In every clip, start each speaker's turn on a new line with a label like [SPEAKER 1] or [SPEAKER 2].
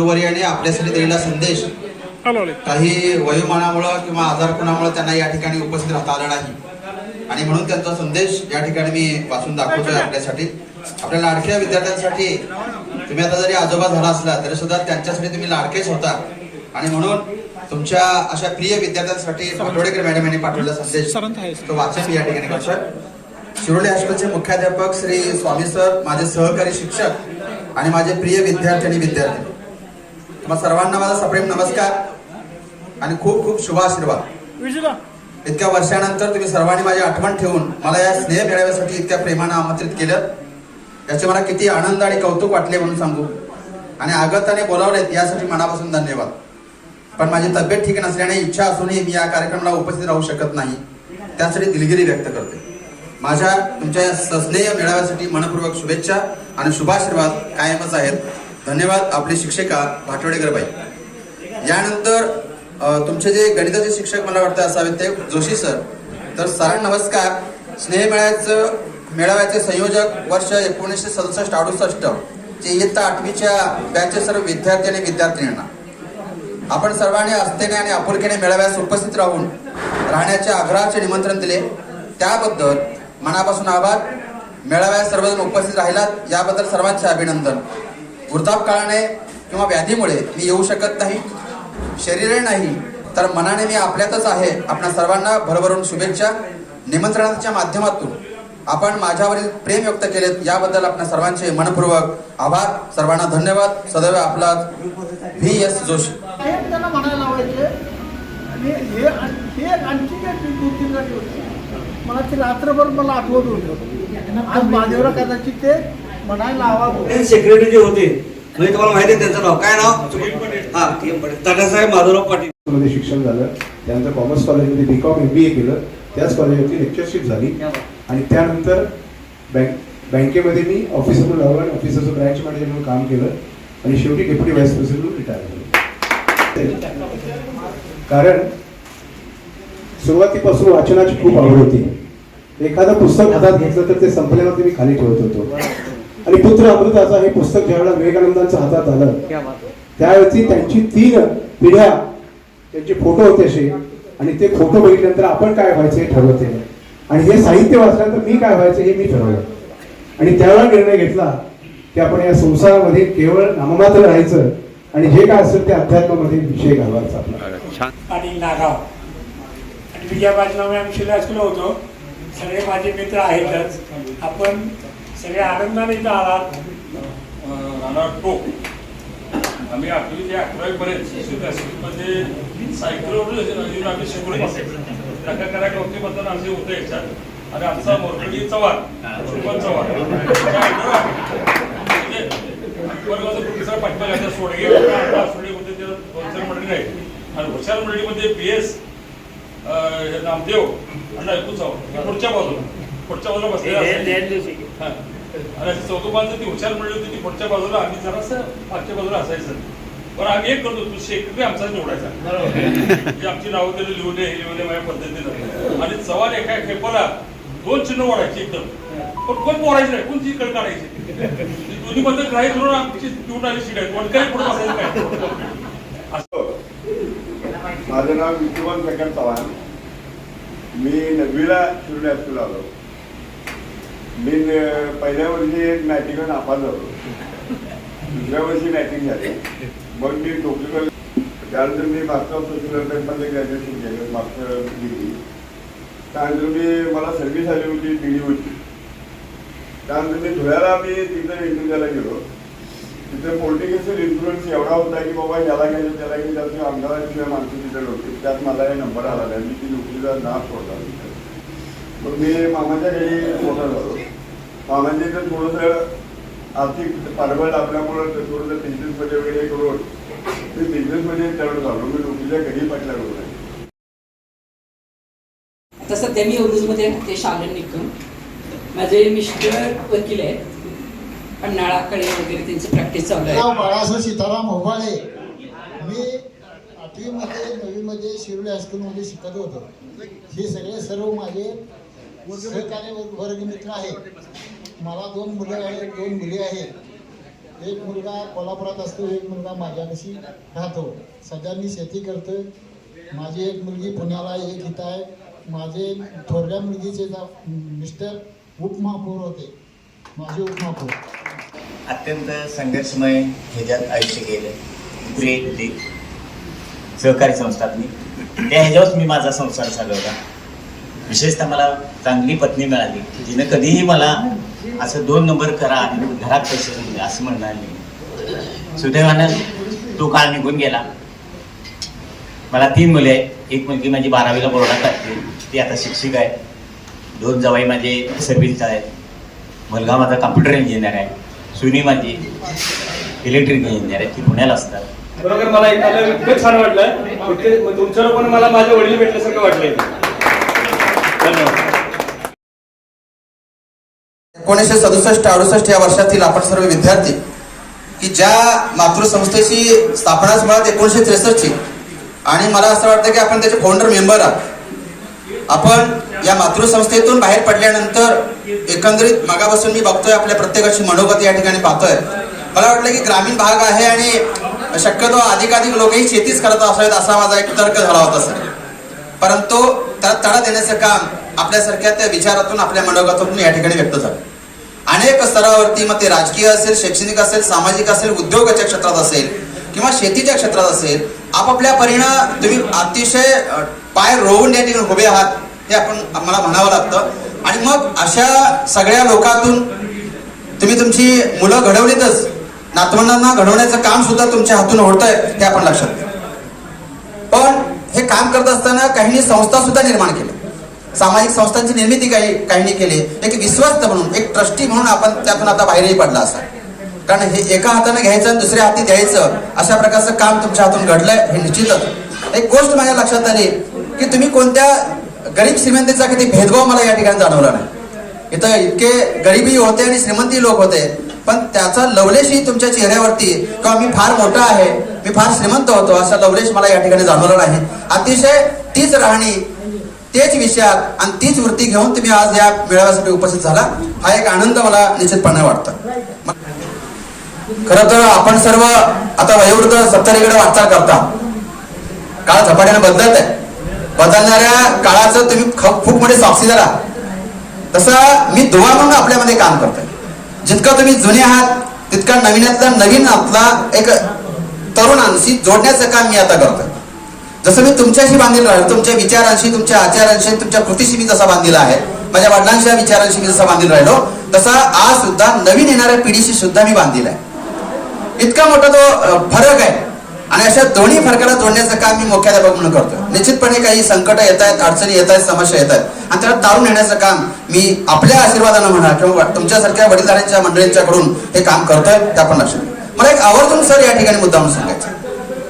[SPEAKER 1] या गुरुवर्याने आपल्यासाठी दिलेला संदेश काही वयोमानामुळं किंवा आजारपणामुळे त्यांना या ठिकाणी उपस्थित राहता आलं नाही. आणि म्हणून त्यांचा संदेश या ठिकाणी मी वाचून दाखवतोय आपल्यासाठी. आपल्या लाडक्या विद्यार्थ्यांसाठी तुम्ही आता जरी आजोबा झाला असला तरी सुद्धा त्यांच्यासाठी तुम्ही लाडकेच होता. आणि म्हणून तुमच्या अशा प्रिय विद्यार्थ्यांसाठी पाटोडेकर मॅडम यांनी पाठवलेला संदेश तो वाचन मी या ठिकाणी करतोय. शिरोली हायस्कूलचे मुख्याध्यापक श्री स्वामी सर माझे सहकारी शिक्षक आणि माझे प्रिय विद्यार्थी आणि विद्यार्थी. तुम्हा सर्वांना माझा सप्रेम नमस्कार आणि खूप खूप शुभ आशीर्वाद इतक्या वर्षानंतर तुम्ही सर्वांनी माझी आठवण ठेवून मला या स्नेह मेळाव्यासाठी इतक्या प्रेमानं आमंत्रित केलं. याचे मला किती आनंद आणि कौतुक वाटले म्हणून सांगू. आणि आगताने बोलावलेत यासाठी मनापासून धन्यवाद. पण माझी तब्येत ठीक नसल्याने इच्छा असूनही मी या कार्यक्रमाला उपस्थित राहू शकत नाही. त्यासाठी दिलगिरी व्यक्त करते. माझ्या तुमच्या या सस्नेह मेळाव्यासाठी मनपूर्वक शुभेच्छा आणि शुभाशीर्वाद कायमच आहेत. धन्यवाद आपली शिक्षिका भाटवडेकरबाई. यानंतर तुमचे जे गणिताचे शिक्षक मला वाटतं असावेत ते जोशी सर. तर सर नमस्कार. स्नेहमेळ्याचं मेळाव्याचे संयोजक वर्ष एकोणीसशे सदुसष्ट अडुसष्ट जे इयत्ता आठवीच्या बॅचचे सर्व विद्यार्थी आणि विद्यार्थिनींना. आपण सर्वांनी आस्थेने आणि आपुलकीने मेळाव्यास उपस्थित राहून राहण्याच्या आग्रहाचे निमंत्रण दिले. त्याबद्दल मनापासून आभार. मेळाव्यात सर्वजण उपस्थित राहिलात. याबद्दल सर्वांचे अभिनंदन. वृद्धापकाळाने किंवा व्याधीमुळे मी येऊ शकत नाही शरीरे नाही तर मनाने मी आपल्यातच आहे. आपणा सर्वांना भरभरून शुभेच्छा. निमंत्रणाच्या माध्यमातून आपण माझ्यावरील प्रेम व्यक्त केलेत याबद्दल आपल्या सर्वांचे मनपूर्वक आभार. सर्वांना धन्यवाद. सदैव आपला व्ही एस जोशी.
[SPEAKER 2] हे त्यांना म्हणायला लावायचे. आणि हे हे आणखी दोन तीन मला ते रात्रभर मला आठवत होतं. आज माझ्यावर कदाचित ते
[SPEAKER 3] सेक्रेटरी जे होते म्हणजे तुम्हाला माहिती आहे त्यांचं नाव. काय नाव? हा ताटासाहेब माधवराव पाटील.
[SPEAKER 4] मध्ये शिक्षण झालं त्यानंतर कॉमर्स कॉलेजमध्ये बी कॉम एम बी ए केलं. त्याच कॉलेजवरती लेक्चरशिप झाली. आणि त्यानंतर बँक बँकेमध्ये मी ऑफिसर म्हणून लागलो आणि ऑफिसरचं ब्रँच मॅनेजर म्हणून काम केलं. आणि शेवटी डेप्युटी व्हाईस प्रेसिडेंट म्हणून रिटायर झालो. कारण सुरुवातीपासून वाचनाची खूप आवड होती. एखादं पुस्तक हातात घेतलं तर ते संपल्यावरती मी खाली ठेवत होतो. आणि पुत्र अमृताचा हे पुस्तक ज्यावेळेला विवेकानंदांच्या हातात आलं त्यावेळी त्यांची तीन पिढ्या त्यांचे फोटो होते असे आणि ते फोटो बघितल्यानंतर आपण काय व्हायचं हे ठरवते. आणि हे साहित्य वाचल्यानंतर मी काय व्हायचं हे मी ठरवलं. आणि त्यावेळेला निर्णय घेतला की आपण या संसारामध्ये केवळ नाममात्र राहायचं आणि जे काय असेल ते अध्यात्मामध्ये विषय घालवायचा आपला.
[SPEAKER 5] पाटील नागाव. आणि विजयाबाजनामुळे आम्ही शिला होतो सगळे माझे मित्र आहेतच. आपण सगळे आनंदाने इथं आलात.
[SPEAKER 6] राणा टोक आम्ही आठवी ते अकरावी पर्यंत मध्ये सायकलवर येऊन आम्ही शिकलो नका करा कौतिकबद्दल आमचे होते याच्यात आणि आमचा मोरकडी चव्हाण श्रीमंत चव्हाण. म्हणजे पाठीमागे सोडगे सोडगेमध्ये ते दोन चार मंडळी आहेत. आणि हुशार मंडळीमध्ये पी एस नामदेव आणि हे पुढच्या बाजूला पुढच्या बाजूला. हा. आणि अशी चौथोबांचं ती हुशार म्हणली होती ती पुढच्या बाजूला आम्ही जरासं मागच्या बाजूला असायचं. पण आम्ही एक करतो तू शेकरी आमचा निवडायचा. म्हणजे आमची नावं त्याला लिहून दे हे लिहून दे माझ्या पद्धतीनं. आणि चव्हाण एका खेपाला दोन चिन्ह वाढायची एकदम. पण कोण बोलायचं नाही? कोणती कळ काढायची? दोन्ही मध्ये ग्राही धरून आमची निवडून आली सीट आहे पुढे बसायचं काय? असं.
[SPEAKER 7] माझं नाव विद्यमान प्रकाश चव्हाण. मी नववीला हायस्कूलला आलो. मी पहिल्या वर्षी एक मॅटिंग नापास झालो दुसऱ्या वर्षी मॅटिंग झाली. मग मी नोकरी त्यानंतर मी मास्टर ऑफ सोशल वर्कमध्ये ग्रॅज्युएशन केलं मास्टर डिग्री. त्यानंतर मी मला सर्व्हिस आली होती डी होती त्यानंतर मी धुळ्याला मी तिथं इंटरव्ह्यूला द्यायला गेलो. तिथे पोलिटिकल इन्फ्लुएन्स एवढा होता की बाबा याला घ्यायचं त्याला घ्यायचं त्याची आमदाराशिवाय माणसं तिथे होते त्यात मला हे नंबर आला मी ती नोकरीला ना सोडला मग मी मामाच्या घरी मोठा झालो. मामाच्या इथं थोडंसं आर्थिक पाठबळ लागल्यामुळं ते थोडंसं बिझनेसमध्ये वगैरे करून मी बिझनेसमध्ये तरुण झालो मी नोकरीच्या घरी पटल्या नाही
[SPEAKER 8] आता सध्या मी उर्दूमध्ये राहते शालन निकम माझे मिस्टर वकील आहेत. पन्हाळाकडे वगैरे त्यांची प्रॅक्टिस चालू आहे.
[SPEAKER 2] नाव बाळासाहेब सीताराम होबाळे मी आठवीमध्ये नववीमध्ये शिरोली हायस्कूलमध्ये शिकत होतो. हे सगळे सर्व माझे सहकारी वर्ग- वर्गमित्र आहेत. मला दोन मुलं आहेत दोन मुली आहेत. एक मुलगा कोल्हापुरात असतो एक मुलगा माझ्यापाशी राहतो. सध्या मी शेती करतो माझी एक मुलगी पुण्याला एक इथं आहे. माझे थोरल्या मुलगीचे मिस्टर उपमहापौर होते. माझे उपमहापौर
[SPEAKER 9] अत्यंत संघर्षमय ह्याच्यात आयुष्य गेलं. ग्रेट लीग सहकारी संस्थात मी त्या ह्याच्यावरच मी माझा संसार चालवला. विशेषतः मला चांगली पत्नी मिळाली. जिनं कधीही मला असं दोन नंबर करा आणि घरात पैसे राहू असं म्हणणार नाही सुदैवानं तो काळ निघून गेला. मला तीन मुले आहेत एक मुलगी माझी बारावीला बोर्डात टाकते ती आता शिक्षिका आहे. दोन जवाई माझे सर्व्हिसचा आहे मुलगा माझा कम्प्युटर इंजिनियर आहे. सुनी माझी इलेक्ट्रिक इंजिनियर आहे. ती पुण्याला असतात.
[SPEAKER 10] बरोबर मला इतकं छान वाटलं. तुमच्यावर पण मला माझ्या वडील भेटल्यासारखं वाटलं
[SPEAKER 1] एकोणीसशे सदुसष्ट अडुसष्ट या वर्षातील आपण सर्व विद्यार्थी की ज्या मातृसंस्थेची स्थापनाच मिळत एकोणीसशे त्रेसष्टची आणि मला असं वाटतं की आपण त्याचे फाउंडर मेंबर आहात. आपण या मातृसंस्थेतून बाहेर पडल्यानंतर एकंदरीत मागापासून मी बघतोय आपल्या प्रत्येकाची मनोगत या ठिकाणी पाहतोय. मला वाटलं की ग्रामीण भाग आहे आणि शक्यतो अधिकाधिक लोकही शेतीच करत असावेत असा माझा एक तर्क झाला होता सर. परंतु त्याला तडा देण्याचं काम आपल्यासारख्या त्या विचारातून आपल्या मनोगतातून या ठिकाणी व्यक्त झालं. अनेक स्तरावरती मग ते राजकीय असेल शैक्षणिक असेल सामाजिक असेल उद्योगाच्या क्षेत्रात असेल किंवा शेतीच्या क्षेत्रात असेल आपापल्या परिणाम तुम्ही अतिशय पाय रोवून या ठिकाणी उभे आहात हे आपण मला म्हणावं लागतं. आणि मग अशा सगळ्या लोकातून तुम्ही तुमची मुलं घडवलीतच नातवंडांना घडवण्याचं काम सुद्धा तुमच्या हातून होतंय हे आपण लक्षात घ्या पण हे काम करत असताना काहींनी संस्था सुद्धा निर्माण केल्या. सामाजिक संस्थांची निर्मिती काही काहींनी केली एक विश्वस्त म्हणून एक ट्रस्टी म्हणून आपण त्यातून आता बाहेरही पडला असा. कारण हे एका हाताने घ्यायचं आणि दुसऱ्या हाती द्यायचं अशा प्रकारचं काम तुमच्या हातून घडलंय हे निश्चितच. एक गोष्ट माझ्या लक्षात आली की तुम्ही कोणत्या गरीब श्रीमंतीचा किती भेदभाव मला या ठिकाणी जाणवला नाही. इथं इतके गरिबी होते आणि श्रीमंती लोक होते पण त्याचा लवलेशही तुमच्या चेहऱ्यावरती किंवा मी फार मोठा आहे मी फार श्रीमंत होतो असा लवलेश मला या ठिकाणी जाणवला नाही. अतिशय तीच राहणी तेच विषयात आणि तीच वृत्ती घेऊन तुम्ही आज या मेळाव्यासाठी उपस्थित झाला. हा एक आनंद मला निश्चितपणे वाटतं. खर तर आपण सर्व आता वयोवृद्ध सत्तरीकडे वाटचाल करता. काळ झपाट्याने बदलत आहे. बदलणाऱ्या काळाचं तुम्ही ख- खूप मोठे साक्षीदार आहात तसं मी दुवा म्हणून आपल्यामध्ये काम करतोय. जितकं तुम्ही जुने आहात तितका नवीनातला नवीन आपला एक तरुणांशी जोडण्याचं काम मी आता करतोय. जसं मी तुमच्याशी बांधील राहिलो तुमच्या विचारांशी तुमच्या आचारांशी तुमच्या कृतीशी मी जसा बांधील आहे माझ्या वडिलांच्या विचारांशी मी जसा बांधील राहिलो तसा आज सुद्धा नवीन येणाऱ्या पिढीशी सुद्धा मी बांधील आहे. इतका मोठा तो फरक आहे. आणि अशा दोन्ही फरकाला जोडण्याचं काम मी मुख्याध्यापक म्हणून करतो निश्चितपणे काही संकट येत आहेत अडचणी येत आहेत समस्या येत आहेत. आणि त्याला तारून नेण्याचं काम मी आपल्या आशीर्वादानं म्हणा किंवा तुमच्यासारख्या वडीलधाऱ्यांच्या मंडळींच्याकडून हे काम करतोय ते आपण लक्षात मला एक आवर्जून सर या ठिकाणी मुद्दा म्हणून सांगायचं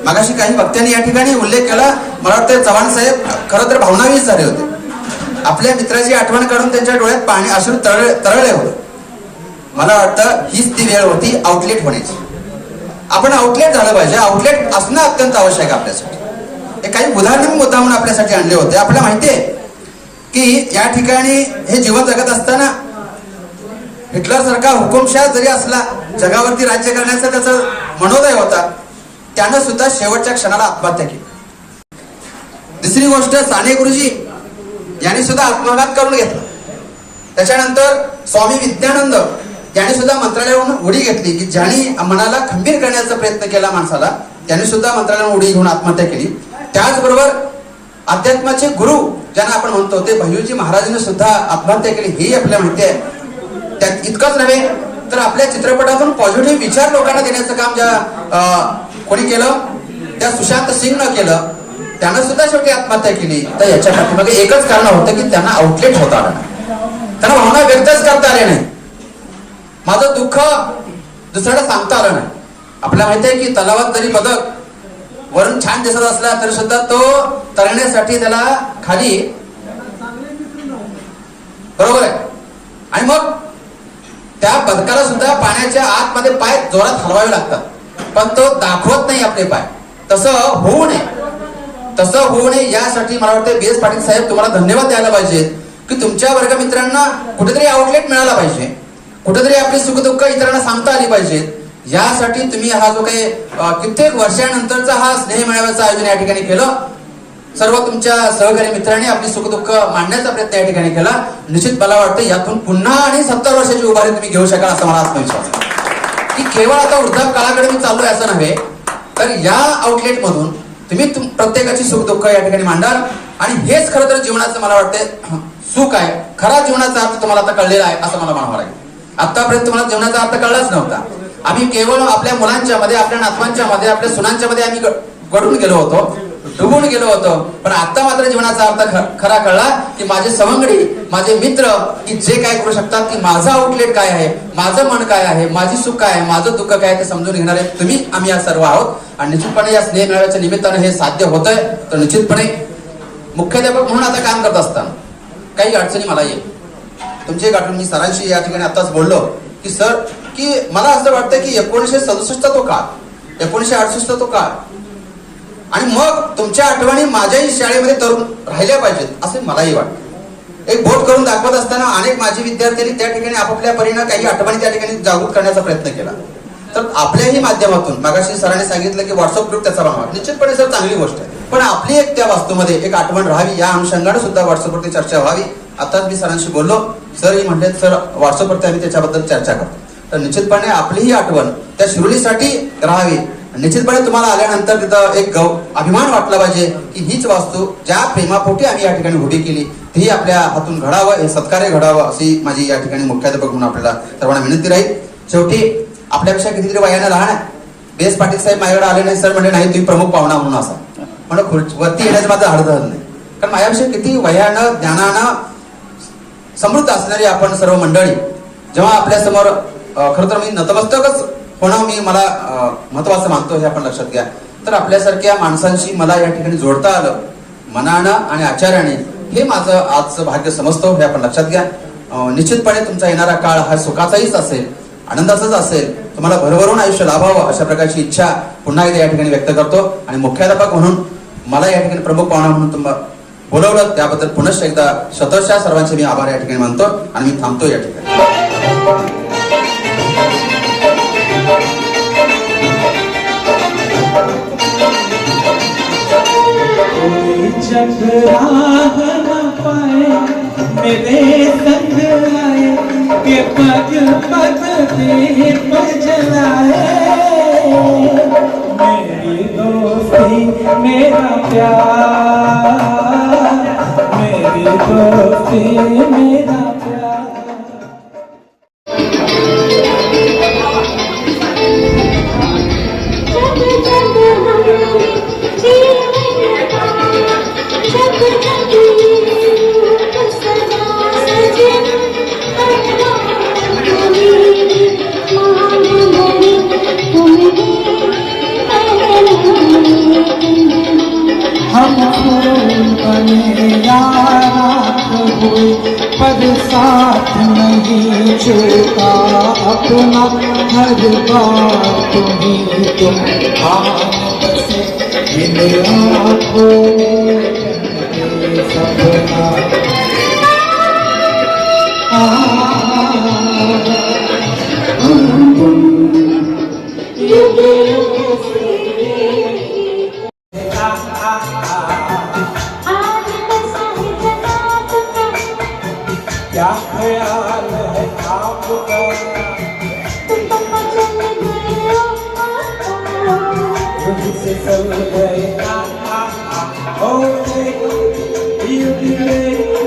[SPEAKER 1] मागाशी काही भक्त्यांनी या ठिकाणी उल्लेख केला. मला वाटतं चव्हाण साहेब खरं तर भावनावीच झाले होते. आपल्या मित्राची आठवण काढून त्यांच्या डोळ्यात पाणी अश्रू तरळ तरळले होते. मला वाटतं हीच ती वेळ होती आउटलेट होण्याची. आपण आउटलेट झालं पाहिजे. आउटलेट असणं अत्यंत आवश्यक आहे आपल्यासाठी. हे काही उदाहरण मुद्दा म्हणून आपल्यासाठी आणले होते. आपल्याला माहिती आहे की या ठिकाणी हे जीवन जगत असताना हिटलर सारखा हुकुमशाह जरी असला जगावरती राज्य करण्याचा त्याचा मनोदय होता. त्यानं सुद्धा शेवटच्या क्षणाला आत्महत्या केली. दुसरी गोष्ट साने गुरुजी यांनी सुद्धा आत्मघात करून घेतला. त्याच्यानंतर स्वामी विद्यानंद यांनी सुद्धा मंत्रालयावरून उडी घेतली की ज्यांनी मनाला खंबीर करण्याचा प्रयत्न केला माणसाला त्यांनी सुद्धा मंत्रालयावरून उडी घेऊन आत्महत्या केली. त्याचबरोबर अध्यात्माचे गुरु ज्यांना आपण म्हणतो ते भैयूजी महाराजांनी सुद्धा आत्महत्या केली हेही आपल्याला माहिती आहे. त्यात इतकंच नव्हे तर आपल्या चित्रपटातून पॉझिटिव्ह विचार लोकांना देण्याचं काम ज्या अं, कोणी केलं? त्या सुशांत सिंगनं केलं. त्यानं सुद्धा शेवटी आत्महत्या केली. तर याच्या पाठीमागे एकच कारण होतं की त्यांना आउटलेट होता आलं नाही. त्यांना भावना व्यक्तच करता आले नाही. माझं दुःख दुसऱ्याला सांगता आलं नाही. आपल्याला माहिती आहे की तलावात जरी बदक वरून छान दिसत असला तरी सुद्धा तो तरण्यासाठी त्याला खाली बरोबर आहे. आणि मग त्या बदकाला सुद्धा पाण्याच्या आतमध्ये पाय जोरात हलवावे लागतात. पण तो दाखवत नाही आपले पाय. तसं होऊ नये. तसं होऊ नये. यासाठी मला वाटतं बी एस पाटील साहेब तुम्हाला धन्यवाद द्यायला पाहिजेत की तुमच्या वर्गमित्रांना कुठेतरी आउटलेट मिळाला पाहिजे. कुठेतरी आपली सुखदुःख इतरांना सांगता आली पाहिजेत. यासाठी तुम्ही हा जो काही कित्येक वर्षानंतरचा हा स्नेह मेळाव्याचं आयोजन या ठिकाणी केलं. सर्व तुमच्या सहकारी मित्रांनी आपली सुखदुःख मांडण्याचा प्रयत्न या ठिकाणी केला. निश्चित मला वाटतं यातून पुन्हा आणि सत्तर वर्षाची उभारी तुम्ही घेऊ शकाल असा मला आत्मविश्वास आहे. की केवळ आता वृद्धाप काळाकडे मी चाललोय असं नव्हे तर या आउटलेट मधून तुम्ही प्रत्येकाची प्रत्येकाची सुखदुःख या ठिकाणी मांडाल. आणि हेच खरं तर जीवनाचं मला वाटतं सुख आहे. खरा जीवनाचा अर्थ तुम्हाला आता कळलेला आहे असं मला म्हणावं लागेल. आतापर्यंत तुम्हाला जीवनाचा अर्थ कळलाच नव्हता. आम्ही केवळ आपल्या मुलांच्या मध्ये आपल्या नातवांच्या मध्ये आपल्या सुनांच्या मध्ये आम्ही घडून गेलो होतो. डुबून गेलो होतो. पण आता मात्र जीवनाचा अर्थ खरा कळला की माझे सवंगडी माझे मित्र की जे काय करू शकतात की माझं आउटलेट काय आहे माझं मन काय आहे माझी सुख काय आहे माझं दुःख काय ते समजून घेणारे तुम्ही आम्ही या सर्व आहोत. आणि निश्चितपणे या स्नेह मेळाव्याच्या निमित्तानं हे साध्य होत आहे तर निश्चितपणे मुख्याध्यापक म्हणून आता काम करत असताना काही अडचणी मला येईल. तुमची एक आठवण मी सरांशी या ठिकाणी आताच बोललो की सर की मला असं वाटतं की एकोणीसशे सदुसष्टचा तो काळ एकोणीसशे अडुसष्टचा तो काळ आणि मग तुमच्या आठवणी माझ्याही शाळेमध्ये तरुण राहिल्या पाहिजेत असे मलाही वाटते. एक बोट करून दाखवत असताना अनेक माजी विद्यार्थ्यांनी त्या ठिकाणी आपापल्या परीनं काही आठवणी त्या ठिकाणी जागृत करण्याचा प्रयत्न केला. तर आपल्याही माध्यमातून मागाशी सरांनी सांगितलं की व्हॉट्सअप ग्रुप त्याचा बनवा निश्चितपणे सर चांगली गोष्ट आहे. पण आपली एक त्या वास्तूमध्ये एक आठवण राहावी या अनुषंगाने सुद्धा व्हॉट्सअपवरती चर्चा व्हावी. आताच मी सरांशी बोललो. सर ही म्हणले सर व्हॉट्सअपवरती आम्ही त्याच्याबद्दल चर्चा करतो. तर निश्चितपणे आपलीही आठवण त्या शिरोलीसाठी राहावी. निश्चितपणे तुम्हाला आल्यानंतर तिथं एक गौ अभिमान वाटला पाहिजे की हीच वास्तू ज्या प्रेमापोटी आम्ही या ठिकाणी उभी केली ती आपल्या हातून घडावं हे सत्कार्य घडावं अशी माझी या ठिकाणी मुख्याध्यापक म्हणून आपल्याला सर्वांना विनंती राहील. शेवटी आपल्यापेक्षा कितीतरी वयानं लहान आहे. बेस पाटील साहेब माझ्याकडे आले नाही सर म्हणजे नाही तुम्ही प्रमुख पाहुणा म्हणून असा. म्हणून खुर्च- वरती येण्याचं माझं हळद नाही. कारण माझ्यापेक्षा किती वयानं ज्ञानानं समृद्ध असणारी आपण सर्व मंडळी जेव्हा आपल्यासमोर खरं तर मी नतमस्तकच हो पुन्हा मी मला महत्वाचं मानतो हे आपण लक्षात घ्या. तर आपल्यासारख्या माणसांशी मला या ठिकाणी जोडता आलं मनानं आणि आचार्याने हे माझं आजचं भाग्य समजतो हे आपण लक्षात घ्या. निश्चितपणे तुमचा येणारा काळ हा सुखाचाहीच असेल आनंदाचाच असेल. तुम्हाला भरभरून आयुष्य लाभावं अशा प्रकारची इच्छा पुन्हा एकदा या ठिकाणी व्यक्त करतो. आणि मुख्याध्यापक म्हणून मला या ठिकाणी प्रमुख पाहुणा म्हणून तुम्हाला बोलवलं त्याबद्दल पुनश्च एकदा शतशः सर्वांचे मी आभार या ठिकाणी मानतो आणि मी थांबतो या ठिकाणी.
[SPEAKER 11] जब राह न पाए मेरे संग आए, के पग पग दीप जलाए मेरी दोस्ती मेरा प्यार, मेरी दोस्ती मेरा साथ नहीं छूटा अपना हर बात तुम्हें तुम आन बसे इन आँखों में Sapna Oh, take you can make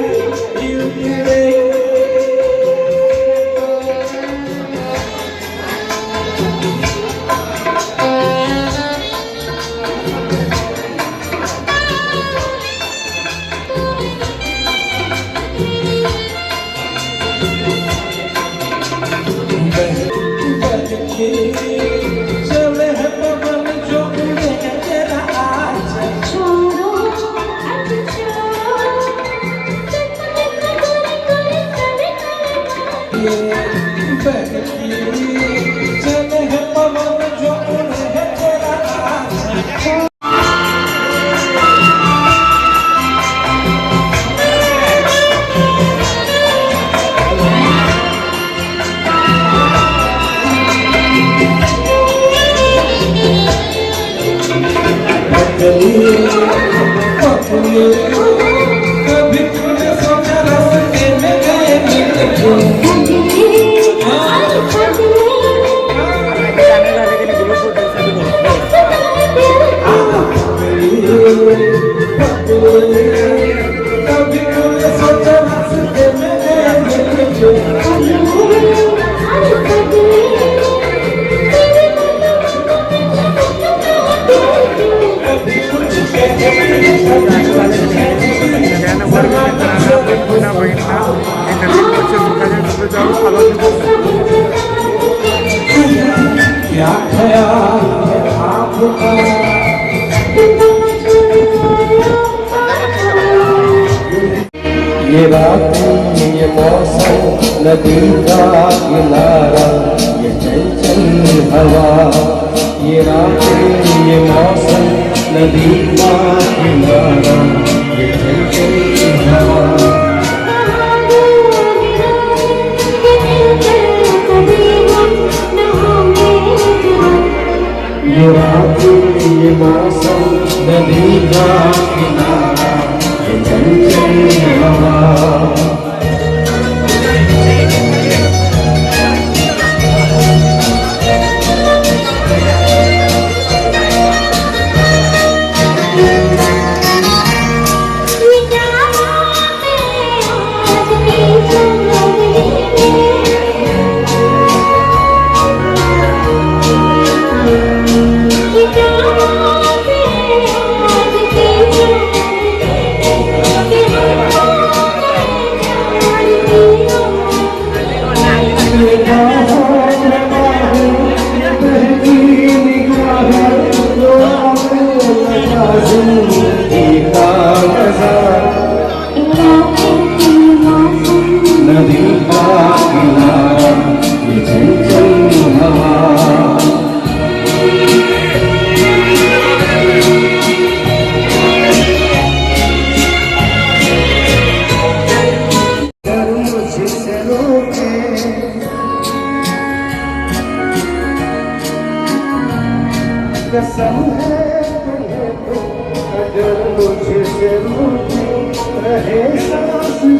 [SPEAKER 11] Buddha.